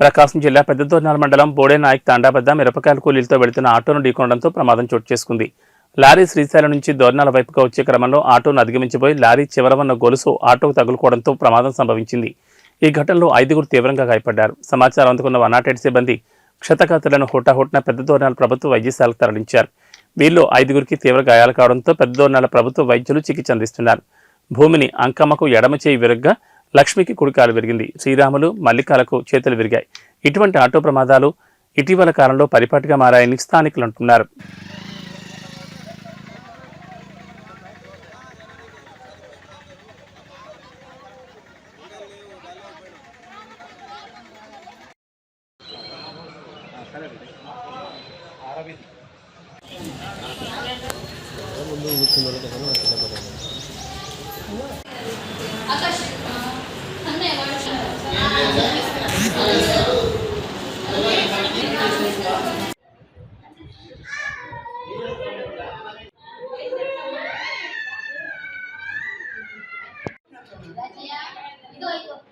ప్రకాశం జిల్లా పెద్దదోర్నాల మండలం బోడేనాయక్ తాండాపెద్ద మిరపకాయల కూలీలతో వెళుతున్న ఆటోను ఢీకొనడంతో ప్రమాదం చోటు చేసుకుంది. లారీ శ్రీశైలం నుంచి దోర్నాల వైపుగా వచ్చే క్రమంలో ఆటోను అధిగమించిపోయి లారీ చివర ఉన్న గొలుసు ఆటోకు తగులుకోవడంతో ప్రమాదం సంభవించింది. ఈ ఘటనలో ఐదుగురు తీవ్రంగా గాయపడ్డారు. సమాచారం అందుకున్న వన్ నాట్ ఎయిట్ సిబ్బంది క్షతగాతులను హుటాహుట్న పెద్ద దోర్నాల ప్రభుత్వ వైద్యశాలకు తరలించారు. వీరిలో ఐదుగురికి తీవ్ర గాయాలు కావడంతో పెద్ద దోర్నాల ప్రభుత్వ వైద్యులు చికిత్స అందిస్తున్నారు. భూమిని అంకమ్మకు ఎడమ చేయి విరగ్గా లక్ష్మికి కుడికాలు విరిగింది. శ్రీరాములు మల్లికాలకు చేతులు విరిగాయి. ఇటువంటి ఆటో ప్రమాదాలు ఇటీవల కాలంలో పరిపాటిగా మారాయని స్థానికులు అంటున్నారు. ఆకాశ్. 一个一个。